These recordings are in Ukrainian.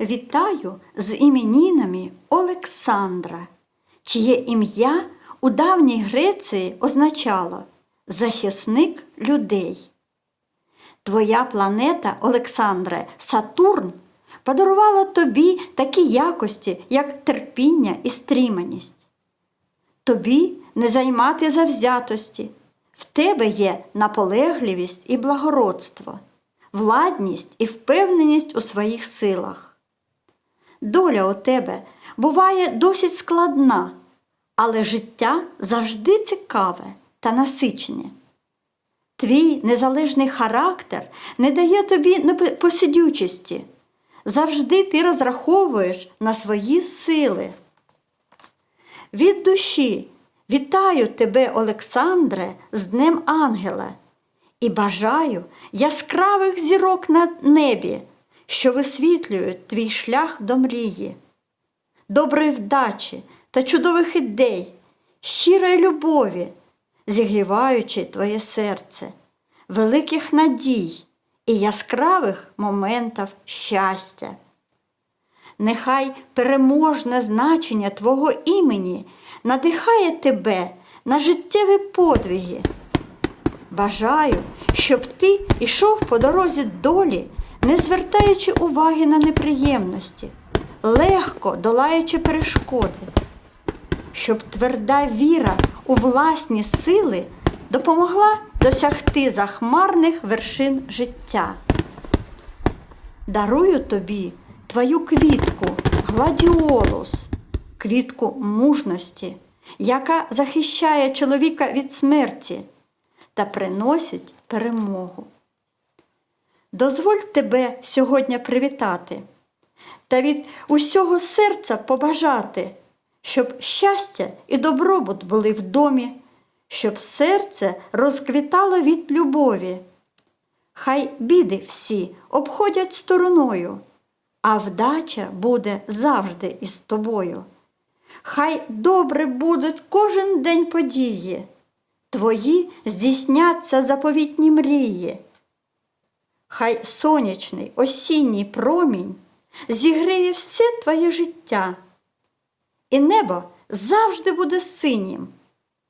Вітаю з іменінами Олександра, чиє ім'я у давній Греції означало захисник людей. Твоя планета, Олександре, Сатурн, подарувала тобі такі якості, як терпіння і стриманість. Тобі не займати завзятості. В тебе є наполегливість і благородство, владність і впевненість у своїх силах. Доля у тебе буває досить складна, але життя завжди цікаве та насичене. Твій незалежний характер не дає тобі посидючості. Завжди ти розраховуєш на свої сили. Від душі вітаю тебе, Олександре, з Днем Ангела і бажаю яскравих зірок на небі, що висвітлюють твій шлях до мрії, доброї вдачі та чудових ідей, щирої любові, зігріваючи твоє серце, великих надій і яскравих моментів щастя. Нехай переможне значення Твого імені надихає тебе на життєві подвиги. Бажаю, щоб ти йшов по дорозі долі, не звертаючи уваги на неприємності, легко долаючи перешкоди, щоб тверда віра у власні сили допомогла досягти захмарних вершин життя. Дарую тобі твою квітку, гладіолус, квітку мужності, яка захищає чоловіка від смерті та приносить перемогу. Дозволь тебе сьогодні привітати та від усього серця побажати, щоб щастя і добробут були в домі, щоб серце розквітало від любові. Хай біди всі обходять стороною, а вдача буде завжди із тобою. Хай добре будуть кожен день події, твої здійсняться заповітні мрії. Хай сонячний осінній промінь зігріє все твоє життя, і небо завжди буде синім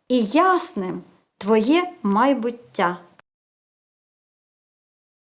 і ясним твоє майбуття.